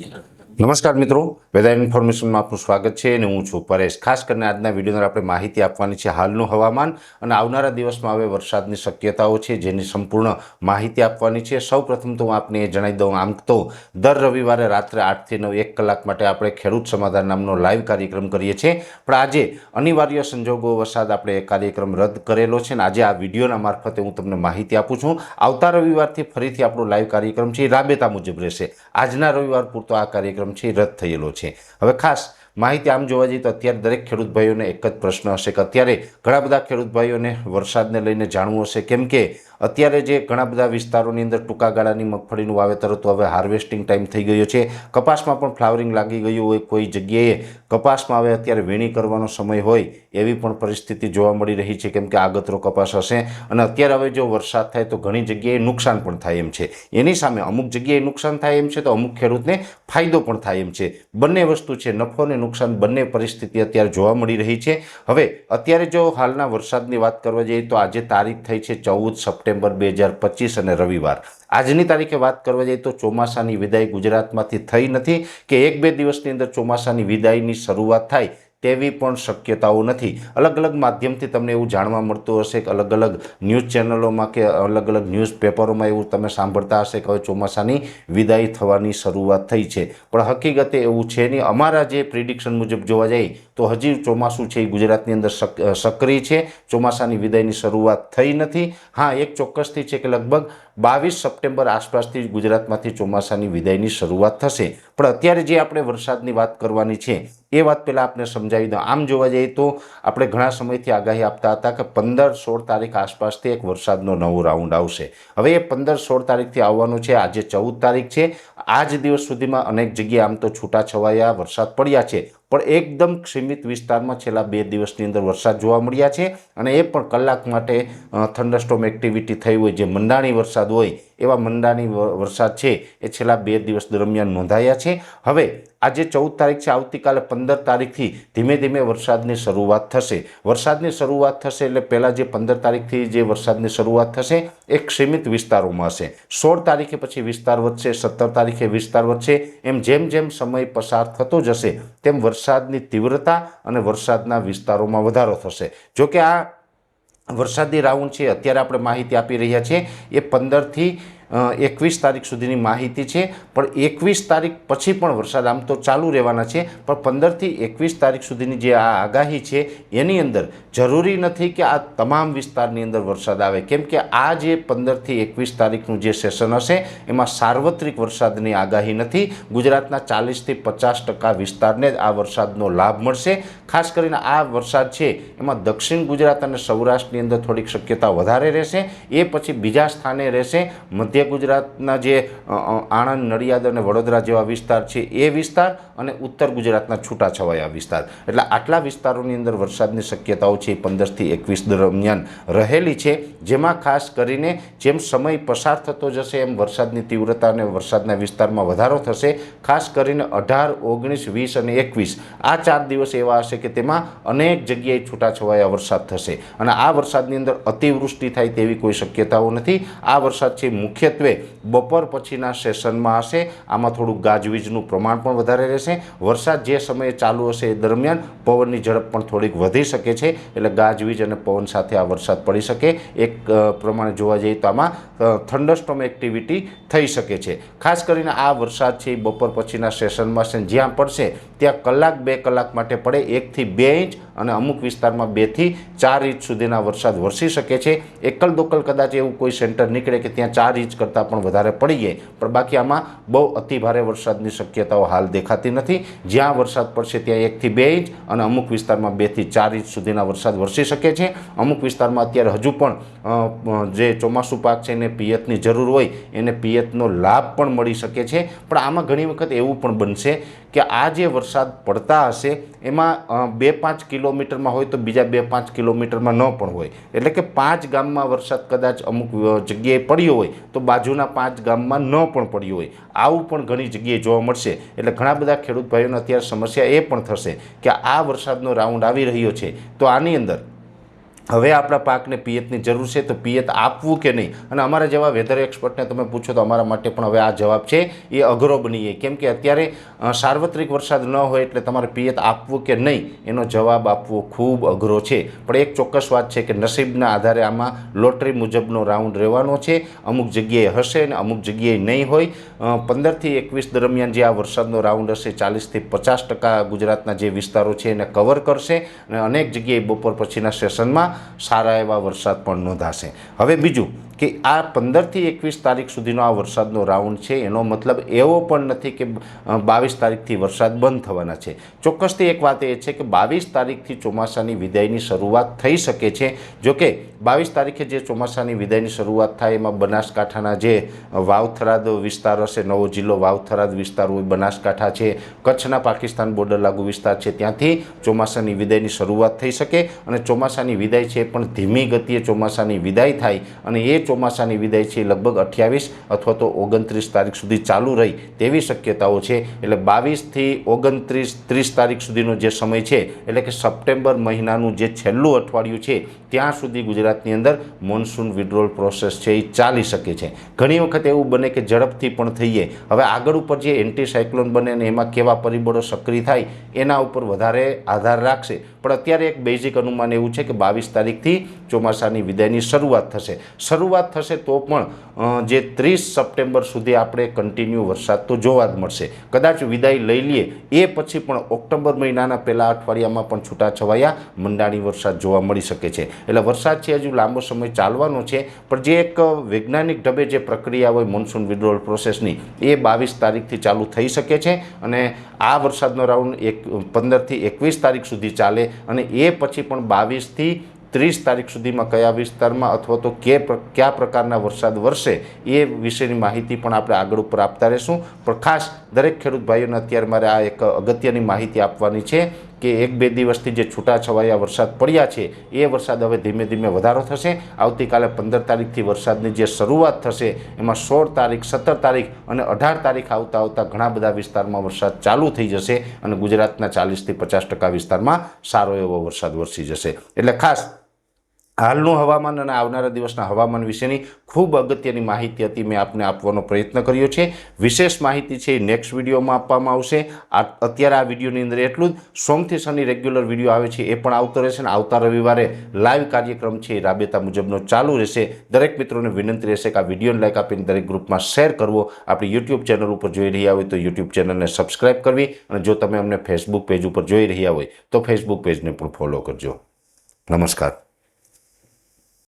you know, નમસ્કાર મિત્રો. Weather ઇન્ફોર્મેશનમાં આપનું સ્વાગત છે અને હું છું પરેશ. ખાસ કરીને આજના વિડીયોની આપણે માહિતી આપવાની છે હાલનું હવામાન અને આવનારા દિવસમાં હવે વરસાદની શક્યતાઓ છે જેની સંપૂર્ણ માહિતી આપવાની છે. સૌ પ્રથમ તો હું આપને એ જણાવી દઉં. આમ તો દર રવિવારે રાત્રે આઠથી નવ એક કલાક માટે આપણે ખેડૂત સમાધાન નામનો લાઈવ કાર્યક્રમ કરીએ છીએ. પણ આજે અનિવાર્ય સંજોગો વરસાદ આપણે એ કાર્યક્રમ રદ કરેલો છે અને આજે આ વિડીયોના મારફતે હું તમને માહિતી આપું છું. આવતા રવિવારથી ફરીથી આપણો લાઈવ કાર્યક્રમ છે. રાબેતા મુજબ રહેશે. આજના રવિવાર પૂરતો આ કાર્યક્રમ છે રદ થયેલો છે. હવે ખાસ માહિતી આમ જોવા જઈએ તો અત્યારે દરેક ખેડૂત ભાઈઓને એક જ પ્રશ્ન હશે કે અત્યારે ઘણા બધા ખેડૂત ભાઈઓને વરસાદને લઈને જાણવું હશે. કેમ કે અત્યારે જે ઘણા બધા વિસ્તારોની અંદર ટૂંકા ગાળાની મગફળીનું વાવેતર હતું, હવે હાર્વેસ્ટિંગ ટાઈમ થઈ ગયો છે. કપાસમાં પણ ફ્લાવરિંગ લાગી ગયું હોય, કોઈ જગ્યાએ કપાસમાં હવે અત્યારે વીણી કરવાનો સમય હોય, એવી પણ પરિસ્થિતિ જોવા મળી રહી છે, કેમ કે આગતરો કપાસ હશે. અને અત્યારે હવે જો વરસાદ થાય તો ઘણી જગ્યાએ નુકસાન પણ થાય એમ છે. એની સામે અમુક જગ્યાએ નુકસાન થાય એમ છે તો અમુક ખેડૂતને ફાયદો પણ થાય એમ છે. બંને વસ્તુ છે, નફો અને નુકસાન બંને પરિસ્થિતિ અત્યારે જોવા મળી રહી છે. હવે અત્યારે જો હાલના વરસાદની વાત કરવા જઈએ તો આજે તારીખ થઈ છે ચૌદ સપ્ટેમ્બર બે હજાર પચીસ અને રવિવાર. આજની તારીખે વાત કરવા જઈએ તો ચોમાસાની વિદાય ગુજરાતમાંથી થઈ નથી કે એક બે દિવસની અંદર ચોમાસાની વિદાયની શરૂઆત થાય તેવી પણ શક્યતાઓ નથી. અલગ અલગ માધ્યમથી તમને એવું જાણવા મળતું હશે કે અલગ અલગ ન્યૂઝ ચેનલોમાં કે અલગ અલગ ન્યૂઝ પેપરોમાં એવું તમે સાંભળતા હશે કે હવે ચોમાસાની વિદાય થવાની શરૂઆત થઈ છે. પણ હકીકતે એવું છે નહીં. અમારા જે પ્રિડિક્શન મુજબ જોવા જઈએ તો હજી ચોમાસું છે, એ ગુજરાતની અંદર સક્રિય છે. ચોમાસાની વિદાયની શરૂઆત થઈ નથી. હા, એક ચોક્કસથી છે કે લગભગ બાવીસ સપ્ટેમ્બર આસપાસથી ગુજરાતમાંથી ચોમાસાની વિદાયની શરૂઆત થશે. પણ અત્યારે જે આપણે વરસાદની વાત કરવાની છે એ વાત પહેલાં આપને સમજાવી દઉં. આમ જોવા જઈએ તો આપણે ઘણા સમયથી આગાહી આપતા હતા કે પંદર સોળ તારીખ આસપાસથી એક વરસાદનો નવો રાઉન્ડ આવશે. હવે એ પંદર સોળ તારીખથી આવવાનું છે, આજે ચૌદ તારીખ છે. આ જ દિવસ સુધીમાં અનેક જગ્યાએ આમ તો છૂટાછવાયા વરસાદ પડ્યા છે. પણ એકદમ સીમિત વિસ્તારમાં છેલ્લા બે દિવસની અંદર વરસાદ જોવા મળ્યા છે અને એ પણ કલાક માટે થંડરસ્ટોમ એક્ટિવિટી થઈ હોય, જે મંડાણી વરસાદ હોય એવા મંદાની વરસાદ છે, એ છેલ્લા બે દિવસ દરમિયાન નોંધાયા છે. હવે, આજે ચૌદ તારીખ છે, આવતીકાલે પંદર તારીખથી ધીમે ધીમે વરસાદની શરૂઆત થશે. વરસાદની શરૂઆત થશે એટલે પહેલાં જે પંદર તારીખથી જે વરસાદની શરૂઆત થશે, એ સીમિત વિસ્તારોમાં હશે. સોળ તારીખે પછી વિસ્તાર વધશે, સત્તર તારીખે વિસ્તાર વધશે. એમ જેમ જેમ સમય પસાર થતો જશે, તેમ વરસાદની તીવ્રતા અને વરસાદના વિસ્તારોમાં વધારો થશે. જોકે આ વરસાદી રાઉન્ડ છે અત્યારે આપણે માહિતી આપી રહ્યા છીએ એ પંદરથી એકવીસ તારીખ સુધીની માહિતી છે, પણ એકવીસ તારીખ પછી પણ વરસાદ આમ તો ચાલુ રહેવાના છે, પણ પંદરથી એકવીસ તારીખ સુધીની જે આ આગાહી છે, એની અંદર જરૂરી નથી કે આ તમામ વિસ્તારની અંદર વરસાદ આવે. કેમ કે આ જે પંદરથી એકવીસ તારીખનું જે સેશન હશે, એમાં સાર્વત્રિક વરસાદની આગાહી નથી. ગુજરાતના ચાલીસથી પચાસ ટકા વિસ્તારને આ વરસાદનો લાભ મળશે. ખાસ કરીને આ વરસાદ છે, એમાં દક્ષિણ ગુજરાત અને સૌરાષ્ટ્રની અંદર થોડીક શક્યતા વધારે રહેશે. એ પછી બીજા સ્થાને રહેશે, મધ્ય ગુજરાતના જે અ, અ, આણંદ નડિયાદ અને વડોદરા જેવા વિસ્તાર છે એ વિસ્તાર અને ઉત્તર ગુજરાતના છૂટાછવાયા વિસ્તાર. એટલે આટલા વિસ્તારોની અંદર વરસાદની શક્યતાઓ છે પંદરથી એકવીસ દરમિયાન રહેલી છે જેમાં ખાસ કરીને જેમ સમય પસાર થતો જશે એમ વરસાદની તીવ્રતા અને વરસાદના વિસ્તારમાં વધારો થશે. ખાસ કરીને અઢાર ઓગણીસ વીસ અને એકવીસ. આ ચાર દિવસ એવા હશે કે તેમાં અનેક જગ્યાએ છૂટાછવાયા વરસાદ થશે. અને આ વરસાદની અંદર અતિવૃષ્ટિ થાય તેવી કોઈ શક્યતાઓ નથી. આ વરસાદ છે મુખ્યત્વે બપોર પછીના સેશનમાં હશે. આમાં થોડું ગાજવીજનું પ્રમાણ પણ વધારે રહેશે. વરસાદ જે સમયે ચાલુ હશે એ દરમિયાન પવનની ઝડપ પણ થોડીક વધી શકે છે. એટલે ગાજવીજ અને પવન સાથે આ વરસાદ પડી શકે. એક પ્રમાણે જોવા જઈએ તો આમાં થંડરસ્ટોમ એક્ટિવિટી થઈ શકે છે. ખાસ કરીને આ વરસાદ છે બપોર પછીના સેશનમાં છે જ્યાં પડશે ત્યાં કલાક બે કલાક માટે પડે. એકથી બે ઇંચ અને અમુક વિસ્તારમાં બેથી ચાર ઇંચ સુધીના વરસાદ વરસી શકે છે. એકલ દોકલ કદાચ એવું કોઈ સેન્ટર નીકળે કે ત્યાં ચાર ઇંચ કરતાં પણ વધારે પડી જાય. પણ બાકી આમાં બહુ અતિભારે વરસાદની શક્યતાઓ હાલ દેખાતી નથી. જ્યાં વરસાદ પડશે ત્યાં એકથી બે ઇંચ અને અમુક વિસ્તારમાં બેથી ચાર ઇંચ સુધીના વરસાદ વરસી શકે છે. અમુક વિસ્તારમાં અત્યારે હજુ પણ જે ચોમાસું પાક છે એને પિયતની જરૂર હોય, એને પિયતનો લાભ પણ મળી શકે છે. પણ આમાં ઘણી વખત એવું પણ બનશે કે આ જે વરસાદ પડતા હશે, એમાં બે પાંચ કિલોમીટરમાં હોય તો બીજા બે પાંચ કિલોમીટરમાં ન પણ હોય. એટલે કે પાંચ ગામમાં વરસાદ કદાચ અમુક જગ્યાએ પડ્યો હોય તો બાજુના પાંચ ગામમાં ન પણ પડ્યો હોય. આવું પણ ઘણી જગ્યાએ જોવા મળશે. એટલે ઘણા બધા ખેડૂત ભાઈઓને અત્યારે સમસ્યા એ પણ થશે કે આ વરસાદનો રાઉન્ડ આવી રહ્યો છે. તો આની અંદર હવે આપણા પાકને પિયતની જરૂર છે તો પિયત આપવું કે નહીં? અને અમારા જેવા વેધર એક્સપર્ટને તમે પૂછો તો અમારા માટે પણ હવે આ જવાબ છે, એ અઘરો બની જાય કેમ કે અત્યારે સાર્વત્રિક વરસાદ ન હોય એટલે તમારે પિયત આપવું કે નહીં, એનો જવાબ આપવો ખૂબ અઘરો છે. પણ એક ચોક્કસ વાત છે કે નસીબના આધારે આમાં લોટરી મુજબનો રાઉન્ડ રહેવાનો છે. અમુક જગ્યાએ હશે અને અમુક જગ્યાએ નહીં હોય. પંદરથી એકવીસ દરમિયાન જે આ વરસાદનો રાઉન્ડ હશે, ચાલીસથી પચાસ ટકા ગુજરાતના જે વિસ્તારો છે એને કવર કરશે. અને અનેક જગ્યાએ બપોર પછીના સેશનમાં સારા એવા વરસાદ પણ નોંધાશે. હવે બીજું કે આ પંદરથી એકવીસ તારીખ સુધીનો આ વરસાદનો રાઉન્ડ છે, એનો મતલબ એવો પણ નથી કે બાવીસ તારીખથી વરસાદ બંધ થવાના છે. ચોક્કસથી એક વાત એ છે કે બાવીસ તારીખથી ચોમાસાની વિદાયની શરૂઆત થઈ શકે છે. જોકે, બાવીસ તારીખે જે ચોમાસાની વિદાયની શરૂઆત થાય, એમાં બનાસકાંઠાના જે વાવથરાદ વિસ્તાર હશે, નવો જિલ્લો વાવથરાદ વિસ્તાર હોય, બનાસકાંઠા છે, કચ્છના પાકિસ્તાન બોર્ડર લાગુ વિસ્તાર છે, ત્યાંથી ચોમાસાની વિદાયની શરૂઆત થઈ શકે અને ચોમાસાની વિદાય છે એ પણ ધીમી ગતિએ ચોમાસાની વિદાય થાય અને એ ચોમાસાની વિદાય છે, લગભગ અઠ્યાવીસ અથવા તો ઓગણત્રીસ તારીખ સુધી ચાલુ રહી તેવી શક્યતાઓ છે. એટલે બાવીસથી ઓગણત્રીસ ત્રીસ તારીખ સુધીનો જે સમય છે, એટલે કે સપ્ટેમ્બર મહિનાનું જે છેલ્લું અઠવાડિયું છે, ત્યાં સુધી ગુજરાતની અંદર મોન્સૂન વિડ્રોલ પ્રોસેસ છે એ ચાલી શકે છે. ઘણી વખત એવું બને કે ઝડપથી પણ થઈએ. હવે આગળ ઉપર જે એન્ટીસાયક્લોન બને ને એમાં કેવા પરિબળો સક્રિય થાય, એના ઉપર વધારે આધાર રાખશે. પણ અત્યારે એક બેઝિક અનુમાન એવું છે કે બાવીસ તારીખથી ચોમાસાની વિદાયની શરૂઆત થશે. શરૂઆત થશે તો પણ જે ત્રીસ સપ્ટેમ્બર સુધી આપણે કન્ટિન્યુ વરસાદ તો જોવા જ મળશે. કદાચ વિદાય લઈ લઈએ, એ પછી પણ ઓક્ટોબર મહિનાના પહેલા અઠવાડિયામાં પણ છૂટાછવાયા મંડાણી વરસાદ જોવા મળી શકે છે. એટલે વરસાદ છે હજુ લાંબો સમય ચાલવાનો છે, પણ જે એક વૈજ્ઞાનિક ઢબે જે પ્રક્રિયા હોય મોન્સૂન વિડ્રોલ પ્રોસેસની એ બાવીસ તારીખથી ચાલુ થઈ શકે છે અને આ વરસાદનો રાઉન્ડ એક, પંદરથી એકવીસ તારીખ સુધી ચાલે અને એ પછી પણ બાવીસથી ત્રીસ તારીખ સુધીમાં કયા વિસ્તારમાં અથવા તો કે કયા પ્રકારના વરસાદ વરસે એ વિશેની માહિતી પણ આપણે આગળ ઉપર આપતા રહીશું. પણ ખાસ દરેક ખેડૂત ભાઈઓને અત્યારે મારે આ એક અગત્યની માહિતી આપવાની છે કે એક બે દિવસથી જે છૂટાછવાયા વરસાદ પડ્યા છે, એ વરસાદ હવે ધીમે ધીમે વધારો થશે. આવતીકાલે પંદર તારીખથી વરસાદની જે શરૂઆત થશે, એમાં સોળ તારીખ, સત્તર તારીખ અને અઢાર તારીખ આવતા આવતા ઘણા બધા વિસ્તારમાં વરસાદ ચાલુ થઈ જશે અને ગુજરાતના ચાલીસથી પચાસ ટકા વિસ્તારમાં સારો એવો વરસાદ વરસી જશે. એટલે ખાસ હાલનું હવામાન અને આવનારા દિવસના હવામાન વિશેની ખૂબ અગત્યની માહિતી હતી. મેં આપને આપવાનો પ્રયત્ન કર્યો છે. વિશેષ માહિતી છે એ નેક્સ્ટ વિડીયોમાં આપવામાં આવશે. આ અત્યારે આ વિડીયોની અંદર એટલું જ. સોમથી શનિ રેગ્યુલર વીડિયો આવે છે એ પણ આવતો રહેશે અને આવતા રવિવારે લાઈવ કાર્યક્રમ છે રાબેતા મુજબનો ચાલુ રહેશે. દરેક મિત્રોને વિનંતી રહેશે કે આ વિડીયોને લાઈક આપીને દરેક ગ્રુપમાં શેર કરવો. આપણી યુટ્યુબ ચેનલ ઉપર જોઈ રહ્યા હોય તો યુટ્યુબ ચેનલને સબસ્ક્રાઇબ કરવી અને જો તમે અમને ફેસબુક પેજ ઉપર જોઈ રહ્યા હોય તો ફેસબુક પેજને પણ ફોલો કરજો. નમસ્કાર.